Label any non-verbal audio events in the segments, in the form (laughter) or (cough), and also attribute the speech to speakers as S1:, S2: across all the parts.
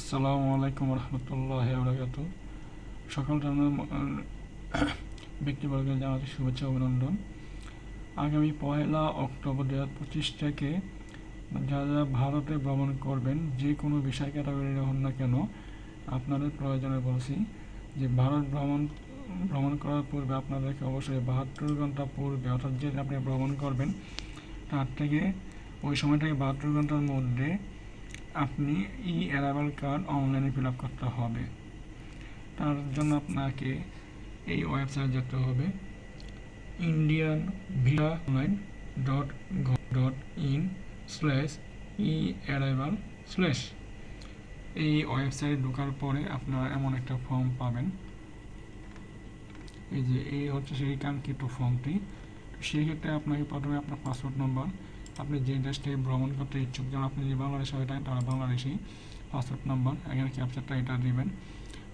S1: আসসালামু আলাইকুম রহমতুল্লাহ বরকাত সকাল টানার (clears throat) ব্যক্তিবর্গকে জানাতে শুভেচ্ছা অভিনন্দন। আগামী পয়লা অক্টোবর দু হাজার পঁচিশ থেকে যারা ভারতে ভ্রমণ করবেন, যে কোনো বিষয় ক্যাটাগরির হন না কেন, আপনাদের প্রয়োজনে বলছি যে ভারত ভ্রমণ ভ্রমণ করার পূর্বে আপনাদেরকে অবশ্যই বাহাত্তর ঘণ্টা পূর্বে, অর্থাৎ যে আপনি ভ্রমণ করবেন, তার থেকে ওই সময় থেকে বাহাত্তর ঘণ্টার মধ্যে আপনি ই অ্যারাইভাল কার্ড অনলাইনে ফিল আপ করতে হবে। তার জন্য আপনাকে এই ওয়েবসাইট যেতে হবে। Indian visa online dot dot in slash E arrival slash. এই ওয়েবসাইটে ঢোকার পরে আপনারা এমন একটা ফর্ম পাবেন। এই যে এই হচ্ছে সেই কাঙ্ক্ষিত ফর্মটি। সেই ক্ষেত্রে আপনাকে প্রথমে আপনার পাসপোর্ট নম্বর আপনি যে দেশ থেকে ভ্রমণ করতে ইচ্ছুক, যেমন আপনি যে বাংলাদেশ হয়ে থাকেন তাহলে বাংলাদেশি পাসপোর্ট নাম্বার এখানে ক্যাপচারটা এটা দিবেন।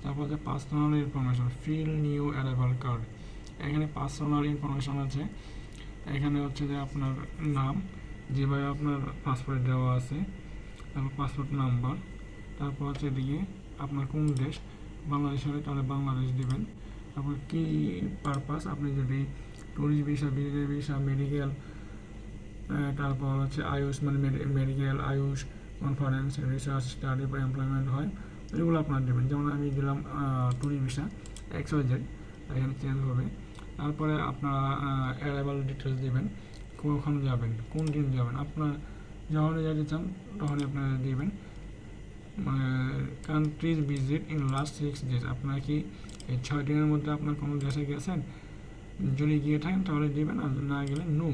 S1: তারপর হচ্ছে personal information fill new arrival card এখানে পার্সোনাল ইনফরমেশন আছে। এখানে হচ্ছে যে আপনার নাম যেভাবে আপনার পাসপোর্টে দেওয়া আছে, তারপর পাসপোর্ট নাম্বার তারপর হচ্ছে এদিকে আপনার কোন দেশ, বাংলাদেশ হলে তাহলে বাংলাদেশ দিবেন। তারপর কী পারপাস আপনি যদি tourist visa business visa medical তারপর হচ্ছে আয়ুষ মানে medical AYUSH conference research study বা এমপ্লয়মেন্ট হয়, এগুলো আপনার দেবেন যেমন আমি দিলাম ট্যুরিস্ট ভিসা এক্স জেড এখানে চেঞ্জ হবে। তারপরে আপনারা অ্যারাইভাল ডিটেলস দেবেন, কখন যাবেন, কোন দিন যাবেন, আপনার যখন যেতে চান, তখনই আপনারা দিবেন। Countries visit in last six days আপনার কি এই ছয় দিনের মধ্যে আপনার কোনো দেশে গেছেন? যদি গিয়ে থাকেন, তাহলে দিবেন, আর না গেলে নো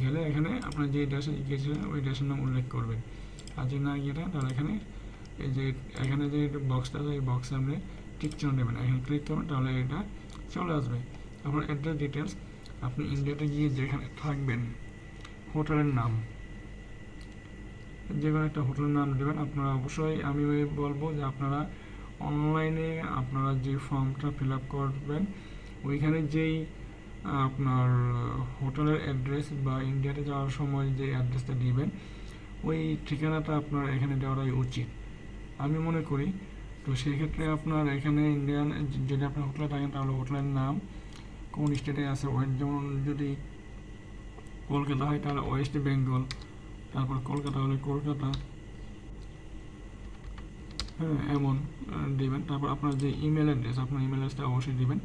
S1: গেলে এখানে আপনার যে দেশে গিয়েছিলেন ওই দেশের নাম উল্লেখ করবেন। আর যদি না গিয়ে তাহলে এখানে এই যে, এখানে যে বক্সটা আছে এই বক্সে আপনি টিক চিহ্ন দেবেন। এখানে ক্লিক করবেন, তাহলে এটা চলে আসবে। আপনার অ্যাড্রেস ডিটেলস আপনি ইন্ডিয়াতে গিয়ে যেখানে থাকবেন, হোটেলের নাম। যে কোনো একটা হোটেলের নাম দেবেন। আপনারা অবশ্যই, আমি বলব যে আপনারা অনলাইনে আপনারা যে ফর্মটা ফিল আপ করবেন, ওইখানে যেই আপনার হোটেলের অ্যাড্রেস বা ইন্ডিয়াতে যাওয়ার সময় যে অ্যাড্রেসটা দিবেন, ওই ঠিকানাটা আপনার এখানে দেওয়াটাই উচিত, আমি মনে করি। তো সেই ক্ষেত্রে আপনার এখানে ইন্ডিয়ান যদি আপনার হোটেলে থাকেন, তাহলে হোটেলের নাম কোন স্টেটে আছে? ওয়েস্ট যেমন যদি কলকাতা হয়, তাহলে ওয়েস্ট বেঙ্গল তারপর কলকাতা হলে কলকাতা হ্যাঁ এমন দেবেন। তারপর আপনার যে ইমেল অ্যাড্রেস আপনার ইমেল অ্যাড্রেসটা অবশ্যই দিবেন।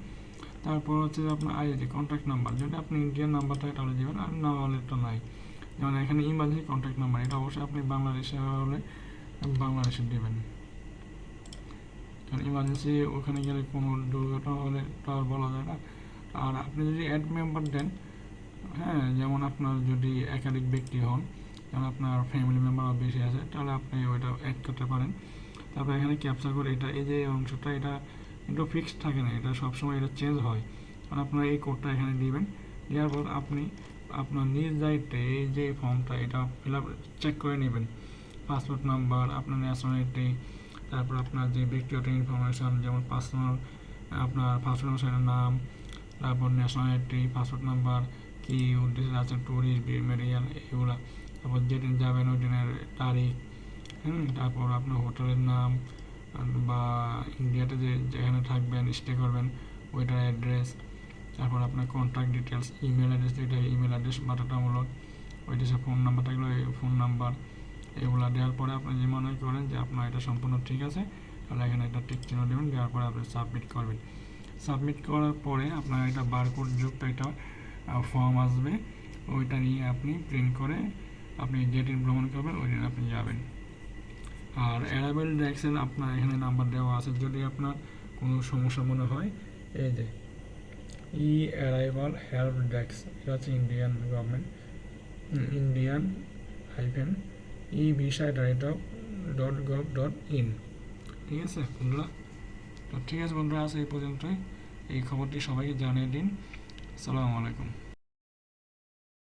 S1: তারপর হচ্ছে যে আপনার আইডি কন্ট্যাক্ট নাম্বার যদি আপনি ইন্ডিয়ান নাম্বার থাকে তাহলে দেবেন, আর না হলে তো নাই। যেমন এখানে ইমার্জেন্সি কন্ট্যাক্ট নাম্বার এটা অবশ্যই আপনি বাংলাদেশে হলে বাংলাদেশে দেবেন। কারণ ইমার্জেন্সি ওখানে গেলে কোনো দুর্ঘটনা হলে তো আর বলা যায় না। আর আপনি যদি অ্যাড মেম্বার দেন হ্যাঁ যেমন আপনার যদি একাধিক ব্যক্তি হন, যেমন আপনার ফ্যামিলি মেম্বার বেশি আছে, তাহলে আপনি ওইটা অ্যাড করতে পারেন। তারপর এখানে ক্যাপচার করে এটা, এই যে অংশটা, এটা কিন্তু ফিক্সড থাকে না, এটা সবসময় এটা চেঞ্জ হয়। কারণ আপনারা এই কোডটা এখানে দিবেন, দেওয়ার পর আপনি আপনার নিজ দায়িত্বে এই যে ফর্মটা এটা ফিল চেক করে নেবেন। পাসপোর্ট নাম্বার আপনার ন্যাশনালিটি তারপর আপনার যে ব্যক্তিগত ইনফরমেশান যেমন পার্সোনাল আপনার পাসপোর্ট অনুসারে নাম, তারপর ন্যাশনালিটি পাসপোর্ট নাম্বার কী উদ্দেশ্যে আছেন ট্যুরিস্ট মেডিকেল এগুলো। তারপর যেদিন যাবেন ওই দিনের তারিখ, হুম, তারপর আপনার হোটেলের নাম, বা ইন্ডিয়াতে যে যেখানে থাকবেন স্টে করবেন, ওইটার অ্যাড্রেস তারপর আপনার কন্ট্যাক্ট ডিটেলস ইমেল অ্যাড্রেস যেটা ইমেল অ্যাড্রেস বাধ্যতামূলক ওই দেশের ফোন নাম্বার থাকলে ওই ফোন নাম্বার এগুলো দেওয়ার পরে আপনি যে মনে করেন যে আপনার এটা সম্পূর্ণ ঠিক আছে, তাহলে এখানে একটা টিক চিহ্ন দেবেন, দেওয়ার পরে আপনি সাবমিট করবেন। সাবমিট করার পরে আপনার এটা বারকোড যুক্ত একটা ফর্ম আসবে, ওইটা নিয়ে আপনি প্রিন্ট করে আপনি যেদিন ভ্রমণ করবেন, ওই দিন আপনি যাবেন। আর অ্যারাইভেল ডেস্কের আপনার এখানে নাম্বার দেওয়া আছে। যদি আপনার কোনো সমস্যা মনে হয়, এই যে ই অ্যারাইভাল হেল্প ডেস্ক এটা হচ্ছে Indian government Indian hyphen E visa director dot gov dot in ঠিক আছে বন্ধুরা, তো ঠিক আছে বন্ধুরা আছে এই পর্যন্তই। এই খবরটি সবাইকে জানিয়ে দিন। আসসালামু আলাইকুম।